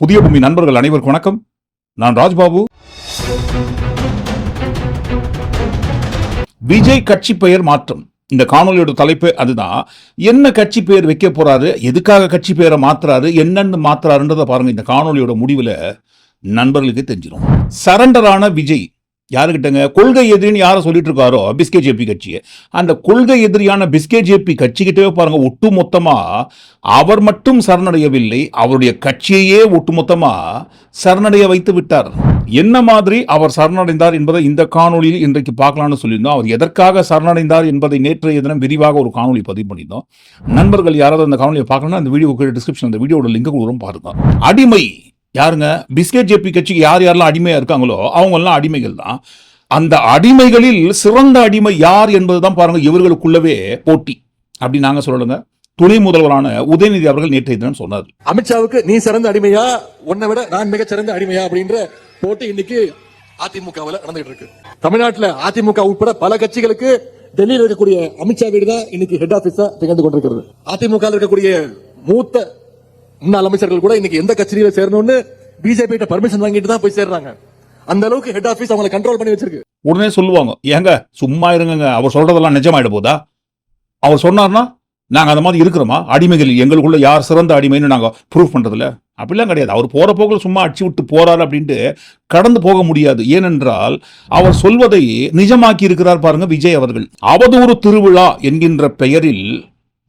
புதிய பூமி நண்பர்கள் அனைவருக்கும் வணக்கம். நான் ராஜ்பாபு. விஜய் கட்சி பெயர் மாற்றம். இந்த காணொலியோட தலைப்பு அதுதான். என்ன கட்சி பெயர் வைக்க போறாரு? எதுக்காக கட்சி பெயரை மாத்துறாரு? என்னன்னு மாத்துறாருன்றதை பாருங்க இந்த காணொலியோட முடிவில் நண்பர்களுக்கு தெரிஞ்சிடும் சரண்டரான விஜய் யாருக்கிட்டங்க கொள்கை எதிரின்னு யாரை சொல்லிட்டு இருக்காரோ பிஸ்கே ஜேபி கட்சியை. அந்த கொள்கை எதிரியான பிஸ்கே ஜேபி கட்சிக்கிட்டே பாருங்க ஒட்டு மொத்தமாக அவர் மட்டும் சரணடையவில்லை அவருடைய கட்சியையே ஒட்டுமொத்தமா சரணடைய வைத்து விட்டார். என்ன மாதிரி அவர் சரணடைந்தார் என்பதை இந்த காணொலியில் இன்றைக்கு பார்க்கலாம்னு சொல்லியிருந்தோம். அவர் எதற்காக சரணடைந்தார் என்பதை நேற்றைய தினம் விரிவாக ஒரு காணொலி பதிவு பண்ணியிருந்தோம். நண்பர்கள் யாராவது அந்த காணொலியை பார்க்கணும்னா அந்த வீடியோ டிஸ்கிரிப்ஷன் அந்த வீடியோட லிங்க் கொடுக்குறோம் பாருங்க. அடிமை யாருங்க? பிஸ்கெட் ஜேபி கட்சிக்கு யார் யாரெல்லாம் அடிமையாக இருக்காங்களோ அவங்கெல்லாம் அடிமைகள் தான். அந்த அடிமைகளில் சிறந்த அடிமை யார் என்பதுதான் பாருங்கள் இவர்களுக்குள்ளவே போட்டி. அப்படி நாங்கள் சொல்லலுங்க துணை முதல்வரான உதயநிதி அவர்கள் நேற்றைய தினம் சொன்னார். அமித்ஷாவுக்கு நீ சிறந்த அடிமையா? உன்னை விட நான் மிக சிறந்த அடிமையா? அப்படின்ற போட்டி இன்னைக்கு அதிமுகவில் நடந்துகிட்டு இருக்கு. தமிழ்நாட்டில் அதிமுக உட்பட பல கட்சிகளுக்கு டெல்லியில் இருக்கக்கூடிய அமித்ஷா வீடு தான் இன்னைக்கு ஹெட் ஆபீஸா திகழ்ந்து கொண்டிருக்கிறது. அதிமுக இருக்கக்கூடிய மூத்த முன்னாள் அமைச்சர்கள் கூட இன்னைக்கு எந்த கட்சியில சேரணும்னு பிஜேபி கிட்ட பர்மிஷன் வாங்கிட்டு தான் போய் சேர்றாங்க. அந்த அளவுக்கு ஹெட் ஆஃபீஸ் அவங்களை கண்ட்ரோல் பண்ணி வச்சிருக்கு. உடனே சொல்லுவாங்க ஏங்க சும்மா இருங்கங்க. அவர் சொல்றதெல்லாம் நிஜமாயிட போதா? அவர் சொன்னார்னா நாங்க அந்த மாதிரி இருக்கிறோமா? அடிமைகள் எங்களுக்குள்ள யார் சிறந்த அடிமைன்னு நாங்க ப்ரூவ் பண்றதில்ல. அப்படிலாம் கிடையாது. அவர் போற போக்கில் சும்மா அடிச்சு விட்டு போறாரு அப்படின்ட்டு கடந்து போக முடியாது. ஏனென்றால் அவர் சொல்வதை நிஜமாக்கி இருக்கிறார் பாருங்க விஜய் அவர்கள். அவதூறு திருவிழா என்கின்ற பெயரில்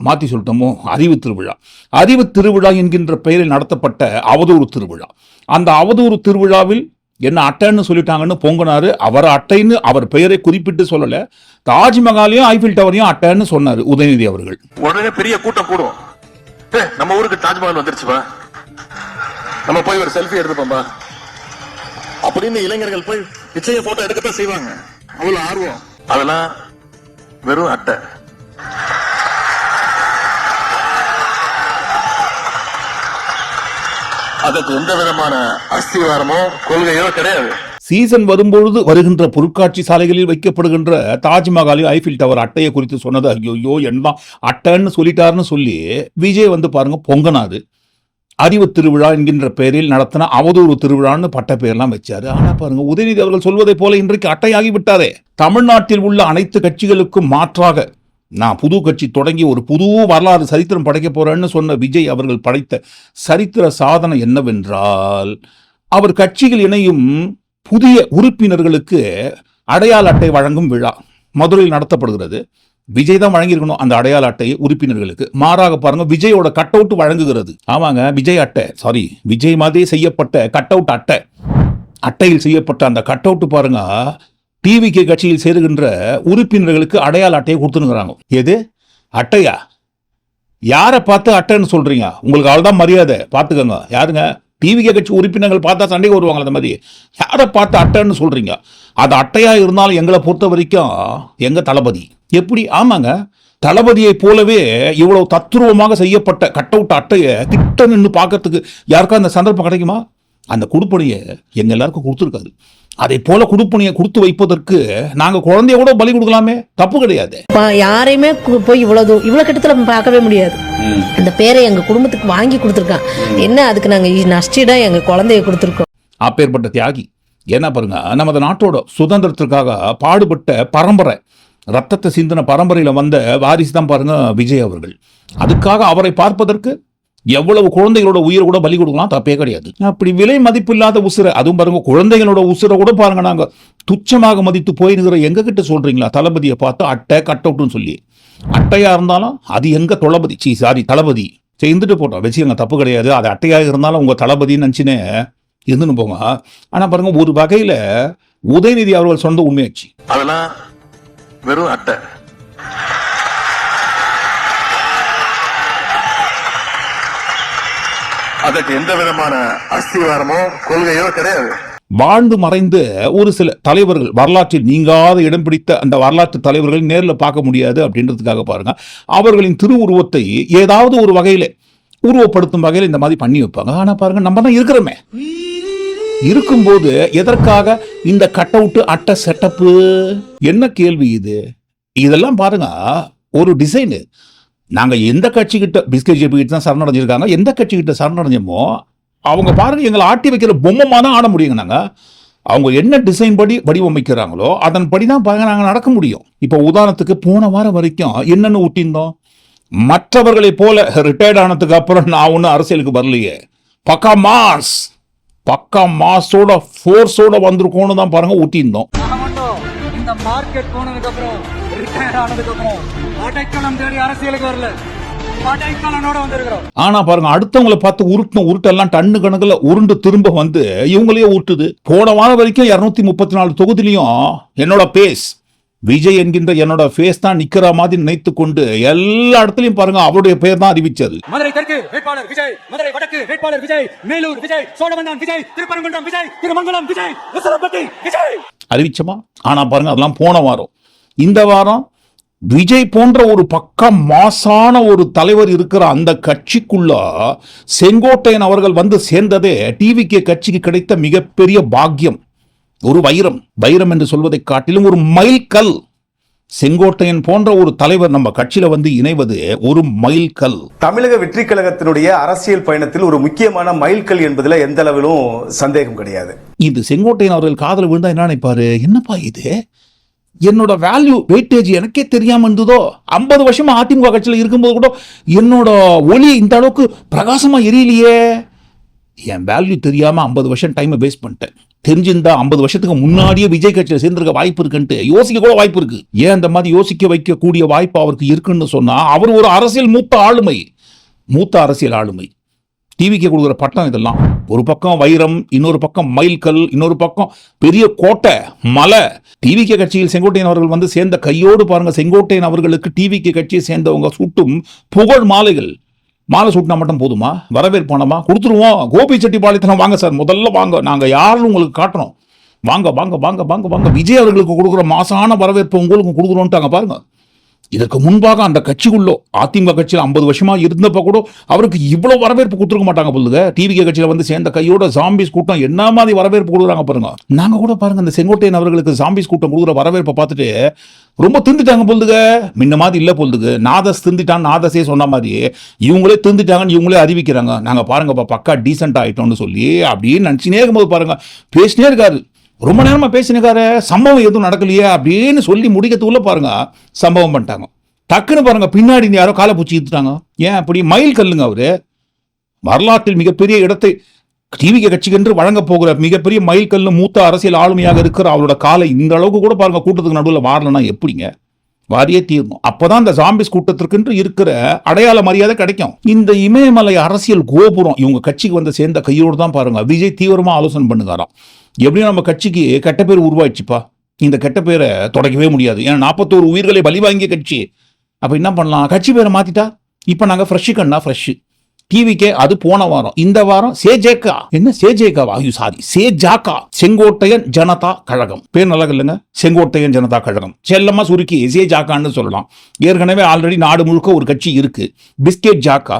மாத்தி சொல்லிட்டோமோ? அறிவு திருவிழா. அறிவு திருவிழா என்கின்ற பெயரில் நடத்தப்பட்ட அவதூறு திருவிழா. அந்த அவதூறு திருவிழாவில் என்ன அட்டைன்னு சொல்லிட்டாங்கன்னு பொங்கினார். அவர் அட்டைன்னு அவர் பெயரை குறிப்பிட்டு சொல்லல. தாஜ்மஹாலையும் ஐஃபில் டவரையும் அட்டைன்னு சொன்னார் உதயநிதி அவர்கள். உடனே பெரிய கூட்டம் கூடும். நம்ம ஊருக்கு தாஜ்மஹால் வந்துருச்சுப்பா. நம்ம போய் ஒரு செல்ஃபி எடுத்துப்போம்பா. அப்படின்னு இளைஞர்கள் போய் நிச்சய போட்டோ எடுக்கத்தான் செய்வாங்க. அவ்வளவு ஆர்வம். அதெல்லாம் வெறும் அட்டை. அதற்கு எந்த விதமான அஸ்திவாரமோ கொள்கையோ கிடையாது. சீசன் வரும்பொழுது வருகின்ற பொருட்காட்சி சாலைகளில் வைக்கப்படுகின்ற தாஜ்மஹாலையும் ஐஃபில் டவர் அட்டையை குறித்து சொன்னது ஐயோ என்ன அட்டைன்னு சொல்லிட்டாருன்னு சொல்லி விஜய் வந்து பாருங்க பொங்கனாது. அறிவு திருவிழா என்கின்ற பெயரில் நடத்தின அவதூறு திருவிழான்னு பட்ட பெயர்லாம் வச்சாரு. ஆனா பாருங்க உதயநிதி அவர்கள் சொல்வதை போல இன்றைக்கு அட்டையாகி விட்டாரே. தமிழ்நாட்டில் உள்ள அனைத்து கட்சிகளுக்கும் மாற்றாக நான் புது கட்சி தொடங்கி ஒரு புது வரலாறு சரித்திரம் படைக்க போறேன்னு சொன்ன விஜய் அவர்கள் படைத்த சரித்திர சாதனை என்னவென்றால் அவர் கட்சியில் இணையும் புதிய உறுப்பினர்களுக்கு அடையாள அட்டை வழங்கும் விழா மதுரையில் நடத்தப்படுகிறது. விஜய் தான் வழங்கியிருக்கணும் அந்த அடையாள அட்டையை உறுப்பினர்களுக்கு. மாறாக பாருங்க விஜயோட கட் அவுட் வழங்குகிறது. ஆமாங்க விஜய் அட்டை. சாரி விஜய் மாதிரி செய்யப்பட்ட கட் அவுட் அட்டை. அட்டையில் செய்யப்பட்ட அந்த கட் அவுட் பாருங்க டிவிகே கட்சியில் சேருகின்ற உறுப்பினர்களுக்கு அடையாள அட்டையை கொடுத்துனுங்கிறாங்க எது? அட்டையா? யாரை பார்த்து அட்டைன்னு சொல்றீங்க? உங்களுக்கு அவ்வளோதான் மரியாதை. பார்த்துக்கோங்க. யாருங்க? டிவிகே கட்சி உறுப்பினர்கள் பார்த்தா சண்டை வருவாங்க அந்த மாதிரி. யாரை பார்த்து அட்டைன்னு சொல்றீங்க? அது அட்டையா இருந்தாலும் எங்களை பொறுத்த வரைக்கும் எங்க தளபதி? எப்படி? ஆமாங்க. தளபதியை போலவே இவ்வளவு தத்துருவமாக செய்யப்பட்ட கட் அவுட் அட்டையை கிட்ட நின்று பார்க்கறதுக்கு யாருக்கா அந்த சந்தர்ப்பம் கிடைக்குமா? அந்த கொடுப்பனையை எங்க எல்லாருக்கும் கொடுத்துருக்காது அதை போல குடுப்பனையை கொடுத்து வைப்பதற்கு நாங்க குழந்தைய கூட பலி கொடுக்கலாமே? தப்பு கிடையாது. யாரையுமே போய் இவ்வளவு இவ்வளவு கிட்டத்துல பார்க்கவே முடியாது. அந்த பேரை எங்க குடும்பத்துக்கு வாங்கி கொடுத்துருக்கான். என்ன அதுக்கு நாங்க நஷ்டிடா எங்க குழந்தைய கொடுத்துருக்கோம். அப்பேற்பட்ட தியாகி. என்ன பாருங்க நமது நாட்டோட சுதந்திரத்திற்காக பாடுபட்ட பரம்பரை ரத்தத்தை சிந்தின பரம்பரையில வந்த வாரிசு தான் பாருங்க விஜய் அவர்கள். அதுக்காக அவரை பார்ப்பதற்கு எவ்வளவு குழந்தைகளோட உயிரை கூட பலி கொடுக்கலாம் தப்பே கிடையாது. அப்படி விலை மதிப்பில்லாத உசுரை அதுவும் பாருங்க குழந்தைகளோட உசுரை கூட பாருங்க நாங்க. துச்சமாக மதித்து போயிருக்கிற எங்க கிட்ட சொல்றீங்களா? தளபதியை பார்த்து அட்டை கட் அவுட்னு சொல்லி. அட்டையா இருந்தாலும் அது எங்க தளபதி? சி சாரி தளபதி. செய்துட்டு போட்டோம். வச்சுக்கோங்க தப்பு கிடையாது. அது அட்டையாக இருந்தாலும் உங்க தளபதின்னு நினச்சினே இருந்துன்னு போங்க. ஆனா பாருங்க ஒரு வகையில உதயநிதி அவர்கள் சொந்த உண்மையாச்சு. அதெல்லாம் வெறும் அட்டை. அதற்கு எந்த விதமான அஸ்திவாரமோ கொள்கையோ கிடையாது. வாழ்ந்து மறைந்த ஒரு சில தலைவர்கள் வரலாற்றில் நீங்காத இடம் பிடித்த அந்த வரலாற்று தலைவர்களை நேரில் பார்க்க முடியாது அப்படின்றதுக்காக பாருங்க. அவர்களின் திருவுருவத்தை ஏதாவது ஒரு வகையில உருவப்படுத்தும் வகையில் இந்த மாதிரி பண்ணி வைப்பாங்க. ஆனா பாருங்க நம்ம தான் இருக்கிறோமே. இருக்கும்போது எதற்காக இந்த கட் அவுட் அட்டை செட்டப்பு? என்ன கேள்வி இது? இதெல்லாம் பாருங்க ஒரு டிசைனு. நாங்கள் எந்த கட்சிக்கிட்ட கிட்ட ஜேபி கிட்ட தான் சரணடைஞ்சிருக்காங்க. எந்த கட்சிக்கிட்ட சரணடைஞ்சோமோ அவங்க பாருங்க எங்களை ஆட்டி வைக்கிற பொம்மமாக தான் ஆட முடியுங்க நாங்கள் அவங்க என்ன டிசைன் படி வடிவமைக்கிறாங்களோ அதன்படி தான் பாருங்க நாங்கள் நடக்க முடியும். இப்போ உதாரணத்துக்கு போன வாரம் வரைக்கும் என்னென்னு ஊட்டியிருந்தோம்? மற்றவர்களை போல ரிட்டையர்ட் ஆனதுக்கு அப்புறம் நான் ஒன்றும் அரசியலுக்கு வரலையே. பக்கா மாஸ்! பக்கா மாஸோட ஃபோர்ஸோட வந்திருக்கோன்னு தான் பாருங்க ஊட்டியிருந்தோம். இந்த மார்க்கெட் போனதுக்கு அப்புறம் ரிட்டையர் ஆனதுக்கு அப்புறம் அடைக்கலம் தேடி அரசியலுக்கு வரல. அடைக்கலனோட வந்திருக்கிறோம். ஆனா பாருங்க அடுத்தவங்களை பார்த்து உருட்டின உருட்டெல்லாம் டன்னு கணக்குல உருண்டு திரும்ப வந்து இவங்களையே உருட்டுது. போன வாரம் வரைக்கும் இருநூத்தி முப்பத்தி நாலு தொகுதியிலையும் என்னோட பேஸ் விஜய் என்கின்ற என்னோட ஃபேஸ் தான் நிக்கிற மாதிரி நினைத்து கொண்டு எல்லா இடத்துலயும் பாருங்க அவருடைய பேர் தான் அறிவிச்சது. மதுரை தெற்கு வேட்பாளர் விஜய் மதுரை வடக்கு வேட்பாளர் விஜய் மேலூர் விஜய் சோழவந்தான் விஜய் திருப்பரங்குன்றம் விஜய் திருமங்கலம் விஜய் விஜய். அறிவிச்சோமா? ஆனா பாருங்க அதெல்லாம் போன வாரம். இந்த வாரம் விஜய் போன்ற ஒரு பக்கம் மாசான ஒரு தலைவர் இருக்கிற அந்த கட்சிக்குள்ள செங்கோட்டையன் அவர்கள் வந்து சேர்ந்ததே டிவிகே கட்சிக்கு கிடைத்த மிகப்பெரிய பாக்கியம். ஒரு வைரம் வைரம் என்று சொல்வதை காட்டிலும் ஒரு மைல்கல். செங்கோட்டையன் போன்ற ஒரு தலைவர் நம்ம கட்சியில வந்து இணைவது ஒரு மைல்கல். தமிழக வெற்றி கழகத்தினுடைய அரசியல் பயணத்தில் ஒரு முக்கியமான மைல்கல் என்பதுல எந்த அளவிலும் சந்தேகம் கிடையாது. இது செங்கோட்டையன் அவர்கள் காதல் விழுந்தா என்ன நினைப்பாரு? என்னப்பா இது? என்னோட வேல்யூ வெயிட்டேஜ் எனக்கே தெரியாமல் இருந்ததோ? ஐம்பது வருஷமா அதிமுக கட்சியில் இருக்கும்போது கூட என்னோட ஒளி இந்த அளவுக்கு பிரகாசமாக எரியலையே. என் வேல்யூ தெரியாமல் ஐம்பது வருஷம் டைமை வேஸ்ட் பண்ணிட்டேன். தெரிஞ்சிருந்தா ஐம்பது வருஷத்துக்கு முன்னாடியே விஜய் கட்சியில் சேர்ந்திருக்க வாய்ப்பு இருக்குன்ட்டு. யோசிக்க கூட வாய்ப்பு இருக்கு. ஏன் அந்த மாதிரி யோசிக்க வைக்கக்கூடிய வாய்ப்பு அவருக்கு இருக்குன்னு சொன்னால் அவர் ஒரு அரசியல் மூத்த ஆளுமை. மூத்த அரசியல் ஆளுமை. டிவிக்கு கொடுக்குற பட்டம் இதெல்லாம். ஒரு பக்கம் வைரம் இன்னொரு பக்கம் மைல்கல் இன்னொரு பக்கம் பெரிய கோட்டை மலை. டிவிகே கட்சியில் செங்கோட்டையன் அவர்கள் வந்து சேர்ந்த கையோடு பாருங்க செங்கோட்டையன் அவர்களுக்கு டிவிகே கட்சியை சேர்ந்தவங்க சுட்டும் புகழ் மாலைகள். மாலை சூட்டினா மட்டும் போதுமா? வரவேற்பானமா கொடுத்துருவோம். கோபி செட்டிப்பாளையத்தில் வாங்க சார். முதல்ல வாங்க. நாங்கள் யாருன்னு உங்களுக்கு காட்டுறோம் வாங்க வாங்க வாங்க வாங்க வாங்க. விஜய் அவர்களுக்கு கொடுக்குற மாசான வரவேற்பு உங்களுக்கு கொடுக்குறோன்ட்டாங்க பாருங்க. இதற்கு முன்பாக அந்த கட்சிக்குள்ளோ அதிமுக கட்சியில் ஐம்பது வருஷமா இருந்தப்ப கூட அவருக்கு இவ்வளோ வரவேற்பு கொடுத்துருக்க மாட்டாங்க பொழுதுக டிவிகே கட்சியில வந்து சேர்ந்த கையோட ஜாம்பிஸ் கூட்டம் என்ன மாதிரி வரவேற்பு கொடுக்குறாங்க பாருங்க. நாங்கள் கூட பாருங்க அந்த செங்கோட்டையன் அவர்களுக்கு ஜாம்பிஸ் கூட்டம் கொடுக்குற வரவேற்பை பார்த்துட்டு ரொம்ப திந்துட்டாங்க பொழுதுக முன்ன மாதிரி இல்லை பொழுதுக்கு நாதஸ் திந்துட்டான் நாதஸே சொன்ன மாதிரி இவங்களே திந்துட்டாங்கன்னு இவங்களே அறிவிக்கிறாங்க. நாங்கள் பாருங்கப்பா பக்கா டீசென்ட் ஆயிட்டோம்னு சொல்லி அப்படின்னு நினச்சினே இருக்கும்போது பாருங்க பேசினே இருக்காரு. ரொம்ப நேரமா பேசினுக்காரு சம்பவம் எதுவும் நடக்கலையே அப்படின்னு சொல்லி முடிக்கிறதுக்குள்ள பாருங்க. சம்பவம் பண்ணிட்டாங்க. டக்குன்னு பாருங்க பின்னாடி இருந்து யாரோ காலை பூச்சி இழுத்துட்டாங்க. ஏன் அப்படி? மயில் கல்லுங்க அவரு. வரலாற்றில் மிகப்பெரிய இடத்தை டிவிகே கட்சிக்கென்று வழங்க போகிற மிகப்பெரிய மயில் கல்லு மூத்த அரசியல் ஆளுமையாக இருக்கிற அவரோட காலை இந்த அளவுக்கு கூட பாருங்க கூட்டத்துக்கு நடுவில் வாரலன்னா எப்படிங்க? வாரியே தீரணும். அப்பதான் இந்த ஜாம்பிஸ் கூட்டத்திற்கென்று இருக்கிற அடையாள மரியாதை கிடைக்கும். இந்த இமயமலை அரசியல் கோபுரம் இவங்க கட்சிக்கு வந்து சேர்ந்த கையோடு தான் பாருங்க விஜய் தீவிரமா ஆலோசனை பண்ணுகாராம் எப்படியும் நம்ம கட்சிக்கு கெட்ட பேர் உருவாயிடுச்சுப்பா. இந்த கெட்ட பேரை தொடக்கவே முடியாது. ஏன்னா நாற்பத்தோரு உயிர்களை பலி வாங்கிய கட்சி. அப்போ என்ன பண்ணலாம்? கட்சி பேரை மாற்றிட்டா இப்போ நாங்கள் ஃப்ரெஷ்ஷு கண்ணா ஃப்ரெஷ்ஷு டிவிக்கே அது போன வாரம். இந்த வாரம் சேஜேகா என்ன சேஜேகாவா ஐயோ சாரி. சேஜாக்கா செங்கோட்டையன் ஜனதா கழகம். பேர் நல்லா இல்லைங்க. செங்கோட்டையன் ஜனதா கழகம். செல்லமா சுருக்கி சேஜாக்கான்னு சொல்லலாம். ஏற்கனவே ஆல்ரெடி நாடு முழுக்க ஒரு கட்சி இருக்கு. பிஸ்கெட் ஜாக்கா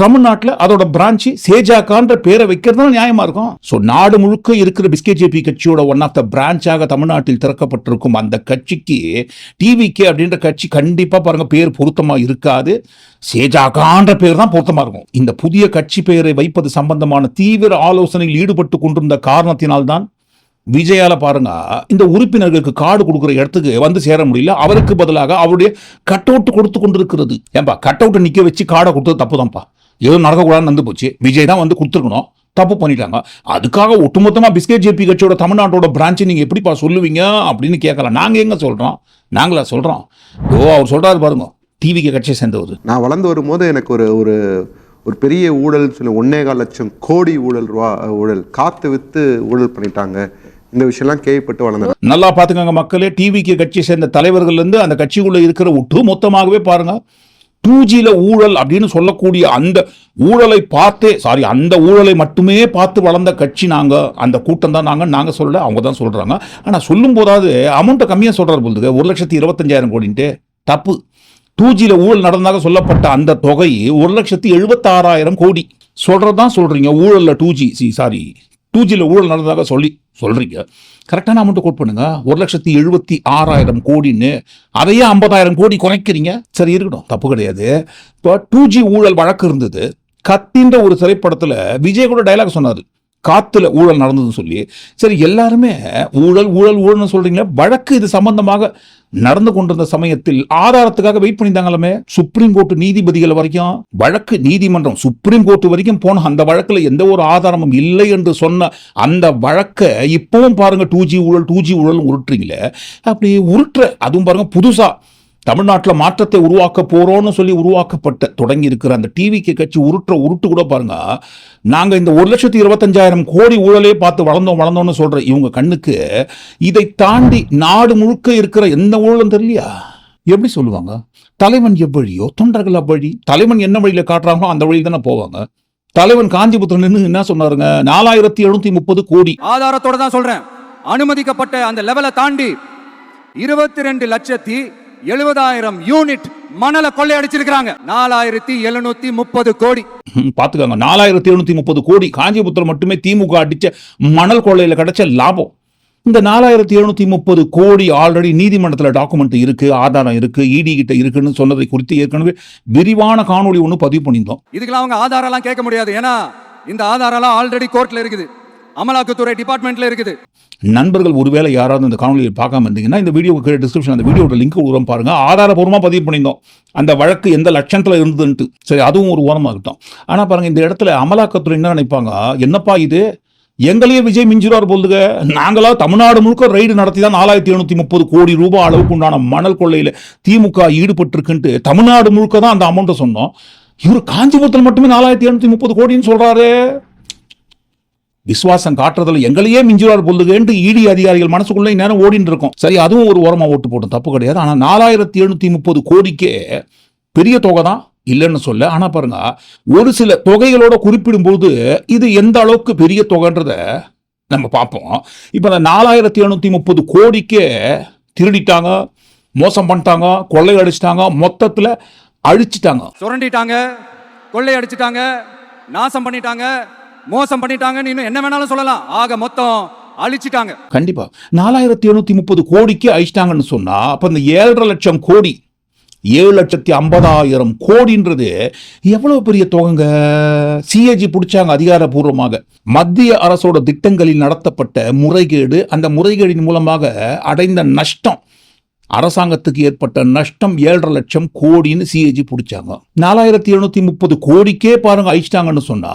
தமிழ்நாட்டில் அதோட பிரான்ச்சு சேஜாக்கான்ற பேரை வைக்கிறது தான் நியாயமா இருக்கும்? ஸோ நாடு முழுக்க இருக்கிற பிஸ்கெட் ஜேபி கட்சியோட ஒன் ஆஃப் த பிரான்ச்சாக தமிழ்நாட்டில் திறக்கப்பட்டிருக்கும் அந்த கட்சிக்கு டிவிகே அப்படின்ற கட்சி கண்டிப்பாக பாருங்க பேர் பொருத்தமாக இருக்காது. சேஜாக்கான்ற பேர் தான் பொருத்தமாக இருக்கும். இந்த புதிய கட்சி பெயரை வைப்பது சம்பந்தமான தீவிர ஆலோசனையில் ஈடுபட்டு கொண்டிருந்த காரணத்தினால்தான் விஜயால பாருங்க இந்த உறுப்பினர்களுக்கு கார்டு கொடுக்குற இடத்துக்கு வந்து சேர முடியல. அவருக்கு பதிலாக அவருடைய கட் அவுட் கொடுத்து கொண்டிருக்கிறது. ஏன்பா கட் அவுட்டை நிக்க வச்சு கார்டை கொடுத்தது தப்பு தான்ப்பா ஏதோ நடக்கக்கூடாதுன்னு வந்து போச்சு. விஜய் தான் வந்து கொடுத்துருக்கணும். தப்பு பண்ணிட்டாங்க. அதுக்காக ஒட்டுமொத்தமா பிஸ்கெட் ஜேபி கட்சியோட தமிழ்நாட்டோட பிரான்ச்சை நீங்க எப்படிப்பா சொல்லுவீங்க அப்படின்னு கேட்கலாம் நாங்க எங்க சொல்றோம்? நாங்களா சொல்றோம். ஓ அவர் சொல்றாரு பாருங்க. டிவிக்கு கட்சியை சேர்ந்தவர். நான் வளர்ந்து வரும்போது எனக்கு ஒரு ஒரு ஒரு பெரிய ஊழல் சொல்லி ஒன்னே கால் லட்சம் கோடி ஊழல் ரூபா ஊழல் காத்து வித்து ஊழல் பண்ணிட்டாங்க. இந்த விஷயம்லாம் கேள்விப்பட்டு வளர்ந்தேன் நல்லா பார்த்துக்கோங்க மக்களே. டிவிக்கு கட்சியை சேர்ந்த தலைவர்கள் இருந்து அந்த கட்சிக்குள்ள இருக்கிற ஒட்டு மொத்தமாகவே பாருங்க. டூ ஜியில் ஊழல் அப்படின்னு சொல்லக்கூடிய அந்த ஊழலை பார்த்தே சாரி அந்த ஊழலை மட்டுமே பார்த்து வளர்ந்த கட்சி நாங்கள் அந்த கூட்டம் தான் நாங்கள் நாங்கள் சொல்லலை அவங்க தான் சொல்கிறாங்க ஆனால் சொல்லும் போதாவது அமௌண்ட்டை கம்மியாக சொல்கிறார் போலுங்க ஒரு லட்சத்தி இருபத்தஞ்சாயிரம் கோடின்ட்டு. தப்பு. டூ ஜியில் ஊழல் நடந்ததாக சொல்லப்பட்ட அந்த தொகை ஒரு லட்சத்தி எழுபத்தாறாயிரம் கோடி. சொல்கிறதான் சொல்கிறீங்க ஊழலில் two G C sorry two ஜியில் ஊழல் நடந்ததாக சொல்லி சொல்கிறீங்க கரெக்டான அமௌண்ட் கோட் பண்ணுங்கள் ஒரு லட்சத்தி எழுபத்தி ஆறாயிரம் கோடின்னு அதையே ஐம்பதாயிரம் கோடி குறைக்கிறீங்க. சரி இருக்கட்டும் தப்பு கிடையாது. இப்போ டூ ஜி ஊழல் வழக்கு இருந்தது. கத்தின்ற ஒரு திரைப்படத்தில் விஜய் கூட டைலாக் சொன்னார். காத்துல ஊழல் நடந்ததுன்னு சொல்லி சரி எல்லாருமே ஊழல் ஊழல் ஊழல்னு சொல்றீங்களே வழக்கு இது சம்பந்தமாக நடந்து கொண்டிருந்த சமயத்தில் ஆதாரத்துக்காக வெயிட் பண்ணியிருந்தாங்களே சுப்ரீம் கோர்ட் நீதிபதிகள் வரைக்கும் வழக்கு நீதிமன்றம் சுப்ரீம் கோர்ட் வரைக்கும் போன அந்த வழக்கில் எந்த ஒரு ஆதாரமும் இல்லை என்று சொன்ன அந்த வழக்கை இப்பவும் பாருங்க டூ ஜி ஊழல் டூ ஜி ஊழல் உருட்டுறீங்களே? அப்படி உருட்டுற அதுவும் பாருங்க புதுசா தமிழ்நாட்டில் மாற்றத்தை உருவாக்க போகிறோன்னு சொல்லி உருவாக்கப்பட்ட தொடங்கி இருக்கிற அந்த டிவிக்கு கட்சி உருட்டுற உருட்டு கூட பாருங்க. நாங்கள் இந்த ஒரு லட்சத்தி இருபத்தஞ்சாயிரம் கோடி ஊழலே பார்த்து வளர்ந்தோம் வளர்ந்தோம்னு சொல்கிற இவங்க கண்ணுக்கு இதை தாண்டி நாடு முழுக்க இருக்கிற எந்த ஊழலும் தெரியலையா? எப்படி சொல்லுவாங்க? தலைவன் எவ்வழியோ தொண்டர்கள் அவ்வழி தலைவன் என்ன வழியில் காட்டுறாங்களோ அந்த வழியில் தானே போவாங்க. தலைவன் காஞ்சிபுத்திரன் நின்று என்ன சொன்னாருங்க? நாலாயிரத்தி எழுநூத்தி முப்பது கோடி. ஆதாரத்தோட தான் சொல்றேன். அனுமதிக்கப்பட்ட அந்த லெவலை தாண்டி இருபத்தி ரெண்டு லட்சத்தி எழுபதாயிரம் யூனிட் மணலை கொள்ளையடிச்சிருக்கிறாங்க. நாலாயிரத்தி எழுநூத்தி முப்பது கோடி. பாத்துக்கோங்க. நாலாயிரத்தி எழுநூத்தி முப்பது கோடி. காஞ்சிபுரத்தில் மட்டுமே திமுக அடிச்ச மணல் கொள்ளையில கிடைச்ச லாபம். இந்த நாலாயிரத்தி எழுநூத்தி முப்பது கோடி ஆல்ரெடி நீதிமன்றத்தில் டாக்குமெண்ட் இருக்கு ஆதாரம் இருக்கு இடி கிட்ட இருக்குன்னு சொன்னதை குறித்து ஏற்கனவே விரிவான காணொளி ஒன்று பதிவு பண்ணியிருந்தோம். இதுக்கெல்லாம் அவங்க ஆதாரம்லாம் கேட்க முடியாது. ஏன்னா இந்த ஆதாரம்லாம் ஆல்ரெடி கோர்ட்ல இருக்குது. அமலாக்கத்துறை டிபார்ட்மெண்ட்ல இருக்குது. நண்பர்கள் ஒருவேளை யாராவது இந்த காணொலியில் பார்க்காம இருந்தீங்கன்னா இந்த வீடியோ கீழே டிஸ்கிரிப்ஷன் அந்த வீடியோட லிங்க் உரம் பாருங்க. ஆதாரபூர்வமாக பதிவு பண்ணியிருந்தோம். அந்த வழக்கு எந்த லட்சத்தில் இருந்ததுன்ட்டு. சரி அதுவும் ஒரு ஓரமாகட்டும் ஆனால் பாருங்க இந்த இடத்துல அமலாக்கத்துறை என்ன நினைப்பாங்க? என்னப்பா இது? எங்களையே விஜய் மிஞ்சிறார் போலுங்க நாங்களா தமிழ்நாடு முழுக்க ரைடு நடத்தி தான் நாலாயிரத்தி எழுநூத்தி முப்பது கோடி ரூபாய் அளவுக்கு உண்டான மணல் கொள்ளையில் திமுக ஈடுபட்டிருக்குன்ட்டு தமிழ்நாடு முழுக்க தான் அந்த அமௌண்ட்டை சொன்னோம். இவர் காஞ்சிபுரத்தில் மட்டுமே நாலாயிரத்தி எழுநூத்தி முப்பது கோடின்னு சொல்றாரு. விசுவாசம் காட்டுறதுல எங்களையே மிஞ்சுவார் பொழுதுகேண்டு இடி அதிகாரிகள் மனசுக்குள்ளே நேரம் ஓடிட்டு இருக்கும் சரி அதுவும் ஒரு ஓரமாக ஓட்டு போட்டோம். தப்பு கிடையாது. ஆனால் நாலாயிரத்தி எழுநூற்றி முப்பது கோடிக்கே பெரிய தொகை தான் இல்லைன்னு சொல்ல. ஆனால் பாருங்க ஒரு சில தொகைகளோட குறிப்பிடும்போது இது எந்த அளவுக்கு பெரிய தொகைன்றத நம்ம பார்ப்போம். இப்போ அந்த நாலாயிரத்தி எழுநூற்றி முப்பது கோடிக்கே திருடிட்டாங்க மோசம் பண்ணிட்டாங்க கொள்ளை அடிச்சிட்டாங்க மொத்தத்தில் அழிச்சிட்டாங்க. சுரண்டிட்டாங்க கொள்ளையடிச்சிட்டாங்க நாசம் பண்ணிட்டாங்க மோசம் பண்ணிட்டாங்கன்னு இன்னும் என்ன வேணாலும் சொல்லலாம். ஆக மொத்தம் அழிச்சிட்டாங்க. கண்டிப்பா. நாலாயிரத்தி எழுநூத்தி முப்பது கோடிக்கு அழிச்சிட்டாங்கன்னு சொன்னா அப்ப இந்த ஏழரை லட்சம் கோடி ஏழு லட்சத்தி ஐம்பதாயிரம் கோடின்றது எவ்வளவு பெரிய தொகைங்க? சிஏஜி பிடிச்சாங்க அதிகாரப்பூர்வமாக. மத்திய அரசோட திட்டங்களில் நடத்தப்பட்ட முறைகேடு அந்த முறைகேடின் மூலமாக அடைந்த நஷ்டம் அரசாங்கத்துக்கு ஏற்பட்ட நஷ்டம் ஏழரை லட்சம் கோடின்னு சிஏஜி பிடிச்சாங்க. நாலாயிரத்தி எழுநூத்தி முப்பது கோடிக்கே பாருங்க அழிச்சிட்டாங்கன்னு சொன்னா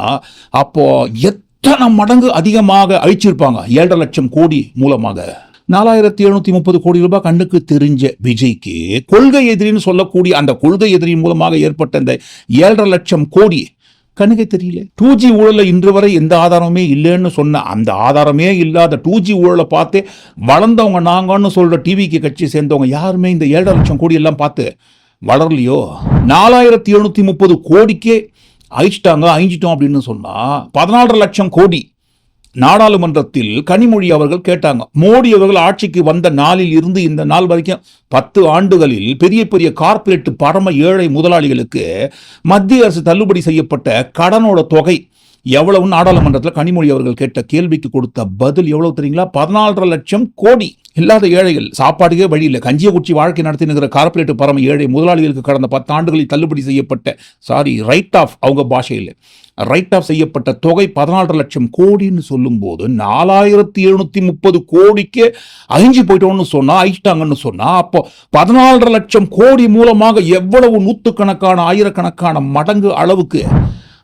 அப்போ எத்தனை மடங்கு அதிகமாக அழிச்சிருப்பாங்க? ஏழரை லட்சம் கோடி மூலமாக. நாலாயிரத்தி எழுநூத்தி முப்பது கோடி ரூபாய் கண்ணுக்கு தெரிஞ்ச விஜய்க்கு கொள்கை எதிரின்னு சொல்லக்கூடிய அந்த கொள்கை எதிரி மூலமாக ஏற்பட்ட இந்த ஏழரை லட்சம் கோடி கண்ணுக்கே தெரியல. டூ ஜி ஊழலில் இன்று வரை எந்த ஆதாரமுமே இல்லைன்னு சொன்ன அந்த ஆதாரமே இல்லாத டூ ஜி ஊழலை பார்த்து வளர்ந்தவங்க நாங்கன்னு சொல்கிற டிவிக்கு கட்சி சேர்ந்தவங்க யாருமே இந்த ஏழரை லட்சம் கோடி எல்லாம் பார்த்து வளரலையோ? நாலாயிரத்தி எழுநூற்றி முப்பது கோடிக்கே அழிச்சிட்டாங்க அழிஞ்சிட்டோம் அப்படின்னு சொன்னால் பதினாலரை லட்சம் கோடி நாடாளுமன்றத்தில் கனிமொழி அவர்கள் கேட்டாங்க மோடி அவர்கள் ஆட்சிக்கு வந்த நாளில் இருந்து இந்த நாள் வரைக்கும் பத்து ஆண்டுகளில் பெரிய பெரிய கார்ப்பரேட் பரம ஏழை முதலாளிகளுக்கு மத்திய அரசு தள்ளுபடி செய்யப்பட்ட கடனோட தொகை எவ்வளவு நாடாளுமன்றத்தில் கனிமொழி அவர்கள் கேட்ட கேள்விக்கு கொடுத்த பதில் எவ்வளவு தெரியுங்களா? பதினாலரை லட்சம் கோடி. இல்லாத ஏழைகள் சாப்பாடுக்கே வழி இல்லை. கஞ்சிய குச்சி வாழ்க்கை நடத்தினுங்கிற கார்ப்பரேட் பரம ஏழை முதலாளிகளுக்கு கடந்த பத்தாண்டுகளில் தள்ளுபடி செய்யப்பட்ட சாரி ரைட் ஆஃப் அவங்க பாஷையில் ரைட் ஆஃப் செய்யப்பட்ட தொகை பதினாலரை லட்சம் கோடின்னு சொல்லும்போது நாலாயிரத்தி எழுநூத்தி முப்பது கோடிக்கே அழிஞ்சு போயிட்டோம்னு சொன்னா அழிச்சிட்டாங்கன்னு சொன்னா அப்போ பதினாலரை லட்சம் கோடி மூலமாக எவ்வளவு நூற்றுக்கணக்கான ஆயிரக்கணக்கான மடங்கு அளவுக்கு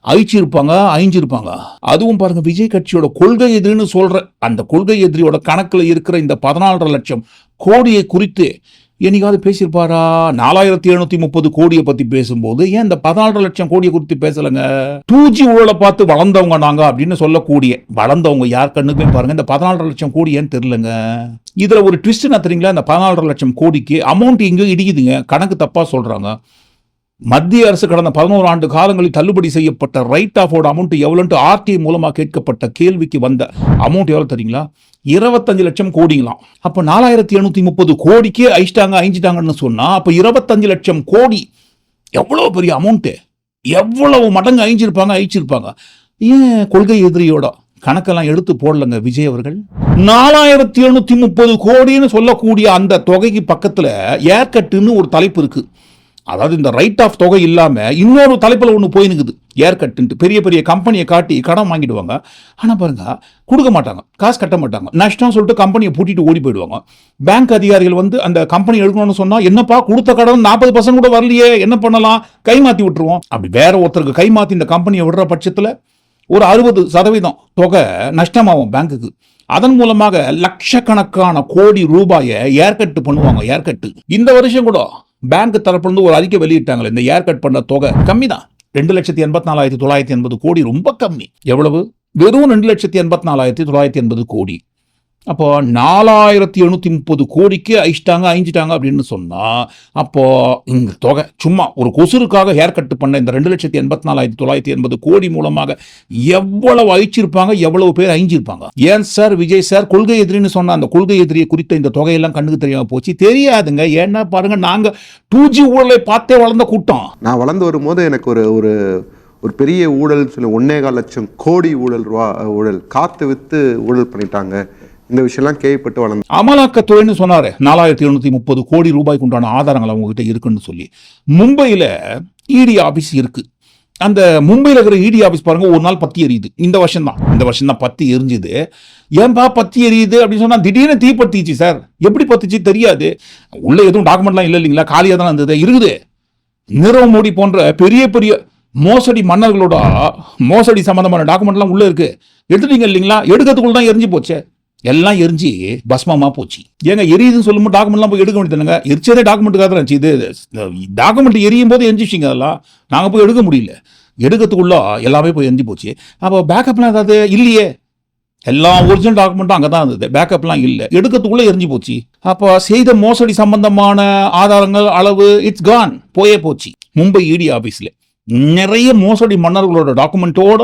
அழிச்சிருப்பாங்க அழிஞ்சிருப்பாங்க. அதுவும் பாருங்க விஜய் கட்சியோட கொள்கை எதிரின்னு சொல்ற அந்த கொள்கை எதிரியோட கணக்குல இருக்கிற இந்த பதினாலரை லட்சம் கோடியை குறித்து என்னைக்காவது பேசியிருப்பாரா? நாலாயிரத்தி எழுநூத்தி முப்பது கோடியை பத்தி பேசும்போது ஏன் இந்த பதினாலரை லட்சம் கோடியை குறித்து பேசலங்க? டூ ஜி ஊழலை பார்த்து வளர்ந்தவங்க நாங்க அப்படின்னு சொல்லக்கூடிய வளர்ந்தவங்க யார் கண்ணுக்குமே பாருங்க இந்த பதினாலரை லட்சம் கோடி ஏன்னு தெரியலங்க? இதுல ஒரு ட்விஸ்ட் என்ன தெரியுங்களா? இந்த பதினாலரை லட்சம் கோடிக்கு அமௌண்ட் எங்கேயோ இடிக்குதுங்க கணக்கு தப்பா சொல்றாங்க. மத்திய அரசு கடந்த பதினோரு ஆண்டு காலங்களில் தள்ளுபடி செய்யப்பட்ட ரைட் ஆஃபோட அமௌண்ட் எவ்வளோன்ட்டு ஆர்டிஐ மூலமாக கேட்கப்பட்ட கேள்விக்கு வந்த அமௌண்ட் எவ்வளோ தெரியுங்களா? இருபத்தஞ்சு லட்சம் கோடிங்களாம். அப்போ நாலாயிரத்தி எழுநூத்தி முப்பது கோடிக்கே அழிச்சிட்டாங்க அழிஞ்சிட்டாங்கன்னு சொன்னால் அப்போ இருபத்தஞ்சு லட்சம் கோடி எவ்வளோ பெரிய அமௌண்ட்டு எவ்வளவு மடங்கு அழிஞ்சிருப்பாங்க அழிச்சிருப்பாங்க. ஏன் கொள்கை எதிரியோட கணக்கெல்லாம் எடுத்து போடலங்க விஜய் அவர்கள்? நாலாயிரத்தி எழுநூத்தி முப்பது கோடின்னு சொல்லக்கூடிய அந்த தொகைக்கு பக்கத்தில் ஏர்கட்டுன்னு ஒரு தலைப்பு இருக்குது அதாவது இந்த ரைட் ஆஃப் தொகை இல்லாமல் இன்னொரு தலைப்பில் ஒன்று போயினுக்குது ஏர் கட்டுன்ட்டு பெரிய பெரிய கம்பெனியை காட்டி கடன் வாங்கிடுவாங்க. ஆனால் பாருங்க கொடுக்க மாட்டாங்க. காசு கட்ட மாட்டாங்க. நஷ்டம் சொல்லிட்டு கம்பெனியை பூட்டிட்டு ஓடி போயிடுவாங்க. பேங்க் அதிகாரிகள் வந்து அந்த கம்பெனி எடுக்கணும்னு சொன்னால் என்னப்பா கொடுத்த கடன் நாற்பது பர்சன்ட் கூட வரலையே என்ன பண்ணலாம்? கை மாற்றி விட்டுருவோம். அப்படி வேற ஒருத்தருக்கு கை மாற்றி இந்த கம்பெனியை விடுற பட்சத்தில் ஒரு அறுபது சதவீதம் தொகை நஷ்டமாகும் பேங்க்குக்கு அதன் மூலமாக லட்சக்கணக்கான கோடி ரூபாயை ஏர்கட்டு பண்ணுவாங்க ஏர்கட்டு இந்த வருஷம் கூட பேங்க் தரப்புல இருந்து ஒரு அறிக்கை வெளியிட்டாங்களே இந்த ஏர் கட் பண்ண தொகை கம்மி தான் ரெண்டு லட்சத்தி எண்பத்தி நாலாயிரத்தி தொள்ளாயிரத்தி எண்பது கோடி ரொம்ப கம்மி. எவ்வளவு? வெறும் ரெண்டு லட்சத்தி எண்பத்தி நாலாயிரத்தி தொள்ளாயிரத்தி எண்பது கோடி. அப்போ நாலாயிரத்தி எழுநூற்றி முப்பது கோடிக்கு அழிச்சிட்டாங்க அழிஞ்சிட்டாங்க அப்படின்னு சொன்னால் அப்போது இந்த தொகை சும்மா ஒரு கொசுருக்காக ஹேர் கட் பண்ண இந்த ரெண்டு லட்சத்தி எண்பத்தி நாலாயிரத்தி தொள்ளாயிரத்தி எண்பது கோடி மூலமாக எவ்வளவு அழிச்சிருப்பாங்க எவ்வளவு பேர் அழிஞ்சிருப்பாங்க? ஏன் சார் விஜய் சார் கொள்கை எதிரின்னு சொன்ன அந்த கொள்கை எதிரியை குறித்த இந்த தொகையெல்லாம் கண்ணுக்கு தெரியாமல் போச்சு? தெரியாதுங்க. ஏன்னா பாருங்கள் நாங்கள் டூ ஜி ஊழலை பார்த்தே வளர்ந்த கூட்டம். நான் வளர்ந்து வரும்போது எனக்கு ஒரு ஒரு ஒரு பெரிய ஊழல் சொல்லி ஒன்னேகால் லட்சம் கோடி ஊழல் ரூபா ஊழல் காத்து விற்று ஊழல் பண்ணிட்டாங்க. இந்த விஷயம்லாம் கேள்விப்பட்டு வளர்ந்து அமலாக்கத்துறைன்னு சொன்னார். நாலாயிரத்தி எழுநூத்தி முப்பது கோடி ரூபாய்க்கு உண்டான ஆதாரங்கள் அவங்க கிட்ட இருக்குன்னு சொல்லி. மும்பையில் இடி ஆஃபீஸ் இருக்கு. அந்த மும்பையில் இருக்கிற இடி ஆஃபீஸ் பாருங்க ஒரு நாள் பத்தி எரியுது. இந்த வருஷம் தான் இந்த வருஷம் தான் பத்தி எரிஞ்சுது. ஏன்பா பத்தி எரியுது அப்படின்னு சொன்னால் திடீர்னு தீ பத்திச்சு சார். எப்படி பத்திச்சு தெரியாது. உள்ள எதுவும் டாக்குமெண்ட்லாம் இல்லை இல்லைங்களா? காலியாக தான் இருந்தது. இருக்குது. நிரவ் மோடி போன்ற பெரிய பெரிய மோசடி மன்னர்களோட மோசடி சம்மந்தமான டாக்குமெண்ட்லாம் உள்ளே இருக்கு. எடுத்துட்டீங்க இல்லைங்களா? எடுக்கிறதுக்குள்ள தான் எரிஞ்சு போச்சே. எல்லாம் எரிஞ்சு பஸ்மமா போச்சு. ஏங்க எரியுதுன்னு சொல்லும்போது டாக்குமெண்ட்லாம் போய் எடுக்க வேண்டியதுங்க எரிச்சதே டாக்குமெண்ட்டுக்காக தான் இருந்துச்சு இது டாக்குமெண்ட் எரியும் போது எரிஞ்சிச்சிங்க அதெல்லாம். நாங்கள் போய் எடுக்க முடியல. எடுக்கிறதுக்குள்ள எல்லாமே போய் எரிஞ்சு போச்சு. அப்போ பேக்கப்லாம் ஏதாவது இல்லையே? எல்லா ஒரிஜினல் டாக்குமெண்ட்டும் அங்கே தான் இருந்தது பேக்கப்லாம் இல்லை. எடுக்கிறதுக்குள்ளே எரிஞ்சு போச்சு. அப்போ செய்த மோசடி சம்பந்தமான ஆதாரங்கள் அளவு இட்ஸ் கான் போயே போச்சு. மும்பை இடி ஆஃபீஸில் நிறைய மோசடி மன்னர்களோட டாக்குமெண்ட்டோட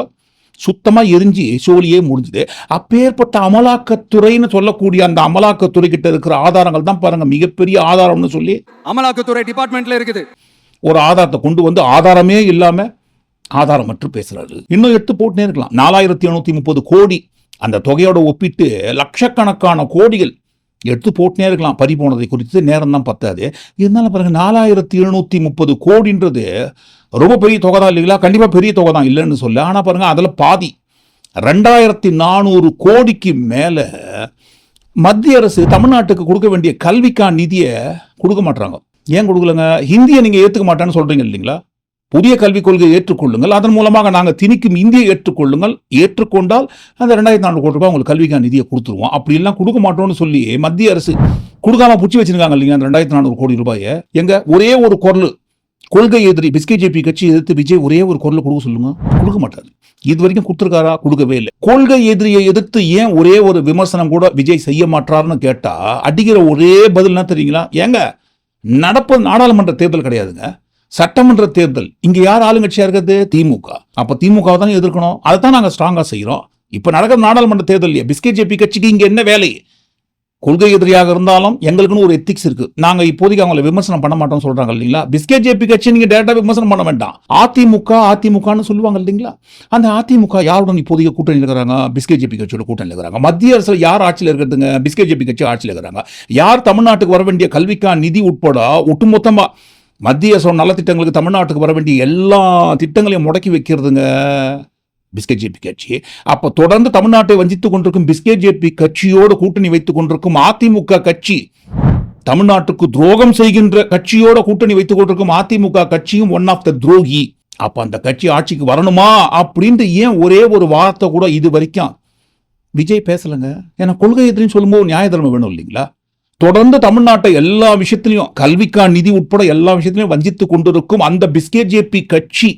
சுத்தமாக எரிஞ்சு சோழியே முடிஞ்சுது. அப்பேற்பட்ட அமலாக்கத்துறைன்னு சொல்லக்கூடிய அந்த அமலாக்கத்துறை கிட்ட இருக்கிற ஆதாரங்கள் தான் பாருங்க மிகப்பெரிய ஆதாரம்னு சொல்லி அமலாக்கத்துறை டிபார்ட்மெண்ட்ல இருக்குது. ஒரு ஆதாரத்தை கொண்டு வந்து ஆதாரமே இல்லாம ஆதாரமற்று பேசுறாரு. இன்னும் எடுத்து போட்டுனே இருக்கலாம். நாலாயிரத்தி எழுநூத்தி முப்பது கோடி அந்த தொகையோட ஒப்பிட்டு லட்சக்கணக்கான கோடிகள் எடுத்து போட்டுனே இருக்கலாம். பறி போனதை குறித்து நேரம் தான் பத்தாது. இருந்தாலும் பாருங்க நாலாயிரத்தி எழுநூத்தி முப்பது கோடின்றது ரொம்ப பெரிய தொகை தான் இல்லைங்களா? கண்டிப்பாக பெரிய தொகை தான் இல்லைன்னு சொல்ல. ஆனால் பாருங்கள் அதில் பாதி ரெண்டாயிரத்தி நானூறு கோடிக்கு மேலே மத்திய அரசு தமிழ்நாட்டுக்கு கொடுக்க வேண்டிய கல்விக்கான நிதியை கொடுக்க மாட்டாங்க ஏன் கொடுக்கலங்க? ஹிந்தியை நீங்கள் ஏற்றுக்க மாட்டேன்னு சொல்கிறீங்க இல்லைங்களா? புதிய கல்விக் கொள்கையை ஏற்றுக்கொள்ளுங்கள். அதன் மூலமாக நாங்கள் திணிக்கும் இந்தியை ஏற்றுக்கொள்ளுங்கள். ஏற்றுக்கொண்டால் அந்த ரெண்டாயிரத்தி நானூறு கோடி ரூபாய் உங்களுக்கு கல்விக்கான நிதியை கொடுத்துருவோம். அப்படி எல்லாம் கொடுக்க மாட்டோம்னு சொல்லி மத்திய அரசு கொடுக்காம பிடிச்சி வச்சிருக்காங்க இல்லைங்க அந்த ரெண்டாயிரத்தி நானூறு கோடி ரூபாயை? எங்க ஒரே ஒரு குரல் கொள்கை எதிரி பிஸ்கேஜேபி கட்சி எதிர்த்து விஜய் ஒரே ஒரு குரல் கொடுக்க சொல்லுங்க கொடுக்க மாட்டாரு. இது வரைக்கும் கொடுத்துருக்காரா? கொடுக்கவே இல்லை. கொள்கை எதிரியை எதிர்த்து ஏன் ஒரே ஒரு விமர்சனம் கூட விஜய் செய்ய மாட்டாருன்னு கேட்டா அடிக்கிற ஒரே பதில் என்ன தெரியுங்களா? ஏங்க நடப்பு நாடாளுமன்ற தேர்தல் கிடையாதுங்க. சட்டமன்ற தேர்தல். இங்க யார் ஆளுங்கட்சியா இருக்கிறது? திமுக. அப்ப திமுக தானே எதிர்க்கணும். அதை தான் நாங்க ஸ்ட்ராங்கா செய்யறோம். இப்ப நடக்கிற நாடாளுமன்ற தேர்தல் பிஸ்கெட் ஜேபி கட்சிக்கு இங்க என்ன வேலை? கொள்கை எதிரியாக இருந்தாலும் எங்களுக்குன்னு ஒரு எத்திக்ஸ் இருக்கு. நாங்க இப்போதைக்கு அவங்கள விமர்சனம் பண்ண மாட்டோம் சொல்றாங்க இல்லைங்களா? பிஸ்கெட் ஜேபி கட்சி நீங்க டேரக்டா விமர்சனம் பண்ண வேண்டாம். அதிமுக அதிமுகன்னு சொல்லுவாங்க இல்லைங்களா? அந்த அதிமுக யாருடன் இப்போதைக்கு கூட்டணி இருக்கிறாங்க? பிஸ்கெட் ஜேபி கட்சியோட கூட்டணி இருக்கிறாங்க. மத்திய அரசு யார் ஆட்சியில் இருக்கிறதுங்க? பிஸ்கெட் ஜேபி கட்சி ஆட்சியில் இருக்கிறாங்க. யார் தமிழ்நாட்டுக்கு வர வேண்டிய கல்விக்கான நிதி உட்பட ஒட்டுமொத்தமா மத்திய அரசோட நலத்திட்டங்களுக்கு தமிழ்நாட்டுக்கு வர வேண்டிய எல்லா திட்டங்களையும் முடக்கி வைக்கிறதுங்க? பிஸ்கே ஜேபி கட்சி. அப்போ தொடர்ந்து தமிழ்நாட்டை வஞ்சித்துக் கொண்டிருக்கும் பிஸ்கெட் ஜேபி கட்சியோடு கூட்டணி வைத்துக் கொண்டிருக்கும் அதிமுக கட்சி தமிழ்நாட்டுக்கு துரோகம் செய்கின்ற கட்சியோட கூட்டணி வைத்துக் கொண்டிருக்கும் அதிமுக கட்சியும் ஒன் ஆஃப் த துரோகி. அப்ப அந்த கட்சி ஆட்சிக்கு வரணுமா அப்படின்ட்டு ஏன் ஒரே ஒரு வார்த்தை கூட இது வரைக்கும் விஜய் பேசலங்க? ஏன்னா கொள்கை எதிரின்னு சொல்லும்போது நியாய தர்மம் வேணும் இல்லைங்களா? தொடர்ந்து தமிழ்நாட்டை எல்லா விஷயத்திலையும் கல்விக்கான நிதி உட்பட எல்லா விஷயத்திலையும் வஞ்சித்து கொண்டிருக்கும் அந்த பிஸ்கெட் ஜேபி கட்சி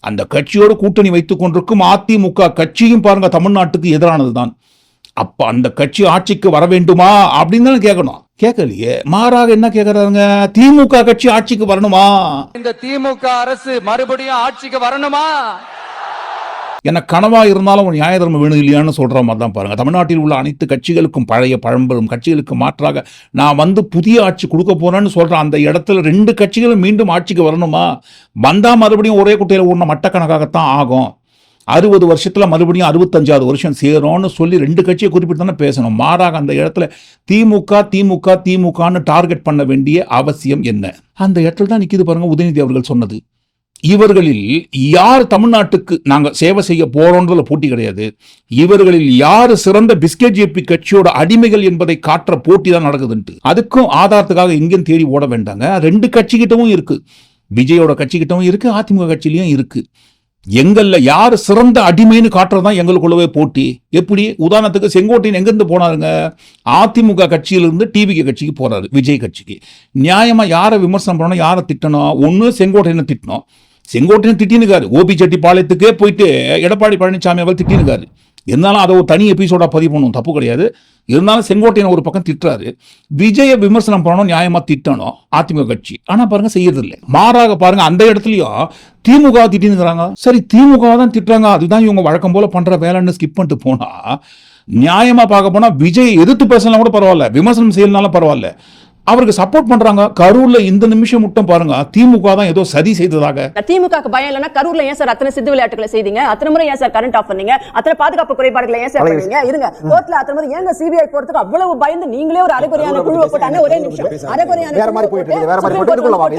அந்த கட்சியோடு கூட்டணி வைத்துக் கொண்டிருக்கும் அதிமுக கட்சியும் பாருங்க தமிழ்நாட்டுக்கு எதிரானது தான். அப்ப அந்த கட்சி ஆட்சிக்கு வர வேண்டுமா அப்படின்னு தானே கேட்கணும். கேட்கலையே. மாறாக என்ன கேட்கறாங்க திமுக கட்சி ஆட்சிக்கு வரணுமா? இந்த திமுக அரசு மறுபடியும் ஆட்சிக்கு வரணுமா? என கனவா இருந்தாலும் ஒரு நியாய தர்மம் வேணும் இல்லையான்னு சொல்கிற மாதிரி தான் பாருங்கள் தமிழ்நாட்டில் உள்ள அனைத்து கட்சிகளுக்கும் பழைய பழம்பெரும் கட்சிகளுக்கு மாற்றாக நான் வந்து புதிய ஆட்சி கொடுக்க போறேன்னு சொல்கிறேன் அந்த இடத்துல ரெண்டு கட்சிகளும் மீண்டும் ஆட்சிக்கு வரணுமா? வந்தால் மறுபடியும் ஒரே குட்டையில் ஓடின மட்டக்கணக்காகத்தான் ஆகும். அறுபது வருஷத்தில் மறுபடியும் அறுபத்தஞ்சாவது வருஷம் சேரும்னு சொல்லி ரெண்டு கட்சியை குறிப்பிட்டு தானே பேசணும். மாறாக அந்த இடத்துல திமுக திமுக திமுகன்னு டார்கெட் பண்ண வேண்டிய அவசியம் என்ன? அந்த இடத்துல தான் நிற்கிது பாருங்கள் உதயநிதி அவர்கள் சொன்னது. இவர்களில் யார் தமிழ்நாட்டுக்கு நாங்கள் சேவை செய்ய போறோன்றதுல போட்டி கிடையாது. இவர்களில் யார் சிறந்த பிஸ்கெட் ஜேபி கட்சியோட அடிமைகள் என்பதை காட்டுற போட்டி தான் நடக்குதுன்ட்டு. அதுக்கும் ஆதாரத்துக்காக எங்கேயும் தேடி ஓட வேண்டாங்க. ரெண்டு கட்சிக்கிட்டவும் இருக்கு. விஜயோட கட்சிக்கிட்டவும் இருக்கு. அதிமுக கட்சிலையும் இருக்கு. எங்கள்ல யார் சிறந்த அடிமைன்னு காட்டுறதான் எங்களுக்குள்ளவே போட்டி. எப்படி? உதாரணத்துக்கு செங்கோட்டையன் எங்கிருந்து போனாருங்க? அதிமுக கட்சியிலிருந்து டிவிகே கட்சிக்கு போறாரு. விஜய் கட்சிக்கு. நியாயமா யாரை விமர்சனம் பண்ணணும் யாரை திட்டணும்? ஒன்று செங்கோட்டையனை திட்டணும். செங்கோட்டையன் திட்டினுக்காரு. ஓபி செட்டி பாளையத்துக்கே போயிட்டு எடப்பாடி பழனிசாமி அவர் திட்டினுக்காரு. இருந்தாலும் அதை ஒரு தனி எபிசோடாக பதிவு பண்ணணும் தப்பு கிடையாது. இருந்தாலும் செங்கோட்டையன் ஒரு பக்கம் திட்டுறாரு. விஜய விமர்சனம் பண்ணணும் நியாயமாக திட்டணும் அதிமுக கட்சி. ஆனால் பாருங்க செய்யறது இல்லை மாறாக பாருங்க அந்த இடத்துலையும் திமுக திட்டினுக்கிறாங்க. சரி திமுக தான் திட்டுறாங்க. அதுதான் இவங்க வழக்கம் போல பண்ற வேலைன்னு ஸ்கிப் பண்ணிட்டு போனால் நியாயமாக பார்க்க போனால் விஜய் எதிர்த்து பேசலாம் கூட பரவாயில்ல. விமர்சனம் செய்யலனாலும் பரவாயில்ல. அவருக்கு சப்போர்ட் பண்றாங்க. கரூர்ல இந்த நிமிஷம் மட்டும் பாருங்க. திமுக தான் ஏதோ சதி செய்ததாக. திமுக பயம் இல்லைன்னா கரூர்ல ஏன் சார் அத்தனை சித்து விளையாட்டுகளை செய்தீங்க? அத்தனை முறை ஏன் சார் கரண்ட் ஆஃப் பண்ணீங்க? அத்தனை பாதுகாப்பு குறைபாடுகளை ஏன் சார் பண்ணீங்க? இருங்க. கோர்ட்ல அத்தனை முறை ஏங்க சிபிஐ போறதுக்கு அவ்வளவு பயந்து நீங்களே ஒரு அரைகுறையான குழுவை போட்டாங்க ஒரே நிமிஷம். அரைகுறையான வேற மாதிரி போயிட்டு வேற மாதிரி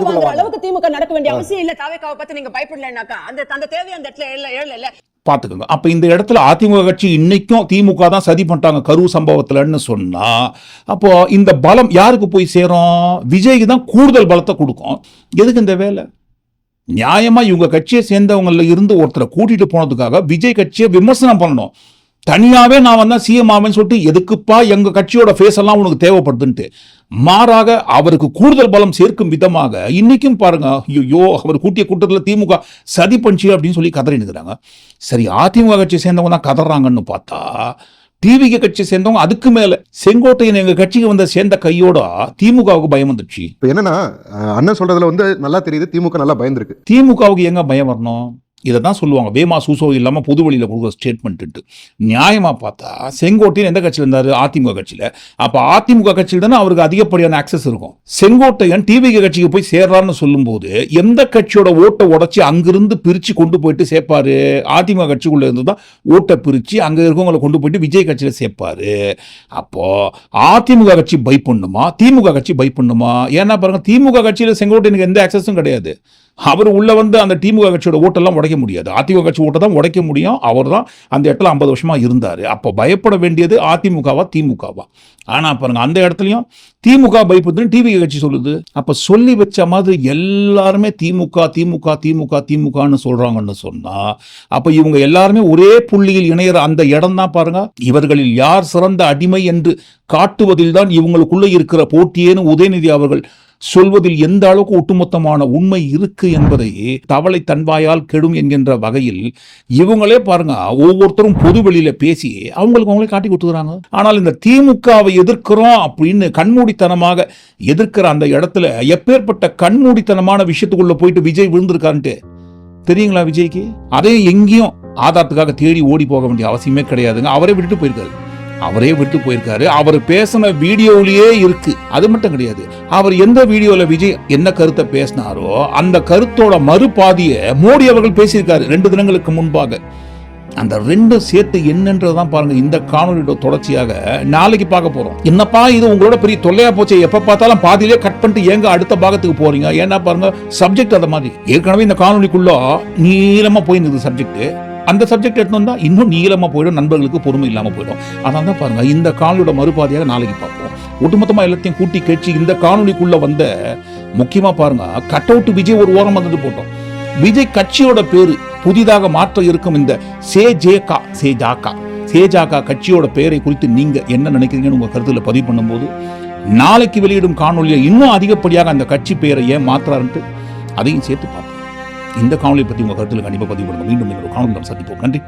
போயிட்டு. அளவுக்கு திமுக நடக்க வேண்டிய அவசியம் இல்ல. தாவேக்காவை பத்தி நீங்க பயப்படலைன்னாக்கா அந்த அந்த தேவை அந்த இடத்துல எழல இல்ல. பார்த்துக்கோங்க. அப்போ இந்த இடத்துல அதிமுக கட்சி இன்னைக்கும் திமுக தான் சதி பண்ணிட்டாங்க கரூர் சம்பவத்தில்னு சொன்னால் அப்போது இந்த பலம் யாருக்கு போய் சேரும்? விஜய்க்கு தான் கூடுதல் பலத்தை கொடுக்கும். எதுக்கு இந்த வேலை? நியாயமாக இவங்க கட்சியை சேர்ந்தவங்கள இருந்து ஒருத்தரை கூட்டிகிட்டு போனதுக்காக விஜய் கட்சியை விமர்சனம் பண்ணணும். தனியாகவே நான் வந்தால் சிஎம் ஆவேன்னு சொல்லிட்டு எதுக்குப்பா எங்கள் கட்சியோட ஃபேஸ் எல்லாம் உனக்கு தேவைப்படுதுன்ட்டு? மாறாக அவருக்கு கூடுதல் பலம் சேர்க்கும் விதமாக இன்னைக்கும் பாருங்க ஐயோ அவர் கூட்டிய கூட்டத்தில் திமுக சதி பஞ்சி அப்படின்னு சொல்லி கதறி நிற்கிறாங்க சரி அதிமுக கட்சி சேர்ந்தவங்க தான் கதறாங்கன்னு பார்த்தா டிவிகே கட்சி சேர்ந்தவங்க அதுக்கு மேல செங்கோட்டையன் எங்க கட்சிக்கு வந்த சேர்ந்த கையோட திமுகவுக்கு பயம் வந்துச்சு. இப்போ என்னன்னா அண்ணன் சொல்றதுல வந்து நல்லா தெரியுது திமுக நல்லா பயந்துருக்கு. திமுகவுக்கு எங்க பயம் வரணும்? இதை தான் சொல்லுவாங்க. வேமா சூசோ இல்லாமல் புது வழியில் கொடுக்குற ஸ்டேட்மெண்ட்டு நியாயமாக பார்த்தா செங்கோட்டையன் எந்த கட்சியில் இருந்தார்? அதிமுக கட்சியில். அப்போ அதிமுக கட்சியில் தானே அவருக்கு அதிகப்படியான ஆக்சஸ் இருக்கும். செங்கோட்டையன் டிவிகே கட்சிக்கு போய் சேர்றான்னு சொல்லும்போது எந்த கட்சியோட ஓட்டை உடச்சி அங்கிருந்து பிரித்து கொண்டு போயிட்டு சேர்ப்பாரு? அதிமுக கட்சிக்குள்ளே இருந்து தான் ஓட்டை பிரித்து அங்கே இருக்கவங்களை கொண்டு போயிட்டு விஜய் கட்சியில் சேர்ப்பாரு. அப்போ அதிமுக கட்சி பை பண்ணுமா? திமுக கட்சி பை பண்ணுமா? ஏன்னா பாருங்க திமுக கட்சியில் செங்கோட்டையனுக்கு எந்த ஆக்சஸும் கிடையாது. அவர் உள்ளே வந்து அந்த திமுக கட்சியோட ஓட்டெல்லாம் உடைக்க முடியாது. அதிமுக கட்சி ஓட்டை தான் உடைக்க முடியும். அவர் தான் அந்த இடத்துல ஐம்பது வருஷமாக இருந்தார். அப்போ பயப்பட வேண்டியது அதிமுகவா திமுகவா? ஆனால் பாருங்க அந்த இடத்துலையும் திமுக பயப்படுதுன்னு டிவி கட்சி சொல்லுது. அப்போ சொல்லி வச்ச மாதிரி எல்லாருமே திமுக திமுக திமுக திமுகன்னு சொல்கிறாங்கன்னு சொன்னால் அப்போ இவங்க எல்லாருமே ஒரே புள்ளியில் இணையிற அந்த இடம் தான் பாருங்க. இவர்களில் யார் சிறந்த அடிமை என்று காட்டுவதில் தான் இவங்களுக்குள்ளே இருக்கிற போட்டியேன்னு உதயநிதி அவர்கள் சொல்வதில் எந்த அளவுக்கு ஒட்டுமொத்தமான உண்மை இருக்கு என்பதை தவளை தன்வாயால் கெடும் என்கின்ற வகையில் இவங்களே பாருங்க ஒவ்வொருத்தரும் பொது வெளியில பேசி அவங்களுக்கு அவங்களே காட்டி கொடுத்துக்கிறாங்க. ஆனால் இந்த திமுகவை எதிர்க்கிறோம் அப்படின்னு கண்மூடித்தனமாக எதிர்க்கிற அந்த இடத்துல எப்பேற்பட்ட கண்மூடித்தனமான விஷயத்துக்குள்ள போயிட்டு விஜய் விழுந்திருக்கான்ட்டு தெரியுங்களா விஜய்க்கு? அதே எங்கேயும் ஆதாரத்துக்காக தேடி ஓடி போக வேண்டிய அவசியமே கிடையாதுங்க. அவரே விட்டுட்டு போயிருக்காரு. அவரே விட்டு போயிருக்காரு. அவர் பேசின வீடியோவிலேயே இருக்கு. அது மட்டும் கிடையாது. அவர் எந்த வீடியோல விஜய் என்ன கருத்தை பேசினாரோ அந்த கருத்தோட மறுபாதியை மோடி அவர்கள் பேசியிருக்காரு ரெண்டு தினங்களுக்கு முன்பாக. அந்த ரெண்டும் சேர்த்து என்னன்றதான் பாருங்க இந்த காணொலியோட தொடர்ச்சியாக நாளைக்கு பார்க்க போறோம். என்னப்பா இது உங்களோட பெரிய தொல்லையா போச்சு? எப்ப பார்த்தாலும் பாதியிலே கட் பண்ணிட்டு ஏங்க அடுத்த பாகத்துக்கு போறீங்க? ஏன்னா பாருங்க சப்ஜெக்ட் அந்த மாதிரி. ஏற்கனவே இந்த காணொலிக்குள்ள நீளமா போயிருந்தது சப்ஜெக்ட் அந்த சப்ஜெக்ட் எடுத்து வந்தால் இன்னும் நீளமா போயிடும் நண்பர்களுக்கு பொறுமை இல்லாமல் போயிடும். அதான் தான் பாருங்க இந்த காணொலியோட மறுபாதையாக நாளைக்கு பார்ப்போம். ஒட்டுமொத்தமாக எல்லாத்தையும் கூட்டி கட்சி இந்த காணொலிக்குள்ள வந்த முக்கியமா பாருங்க கட் அவுட் விஜய் ஒரு ஓரம் வந்துட்டு போட்டோம். விஜய் கட்சியோட பேரு புதிதாக மாற்ற இருக்கும் இந்த சே ஜே கா சே ஜாக்கா சேஜாக்கா கட்சியோட பெயரை குறித்து நீங்க என்ன நினைக்கிறீங்கன்னு உங்க கருத்துல பதிவு பண்ணும்போது நாளைக்கு வெளியிடும் காணொலியை இன்னும் அதிகப்படியாக அந்த கட்சி பெயரை ஏன் மாற்றாருன்ட்டு அதையும் சேர்த்து பார்ப்போம். இந்த காணொலியை பற்றி உங்கள் கருத்தில் கண்டிப்பாக பதிவு பண்ணுங்கள் மீண்டும் இன்னொரு காணொலி நாம் சந்திப்போம். நன்றி.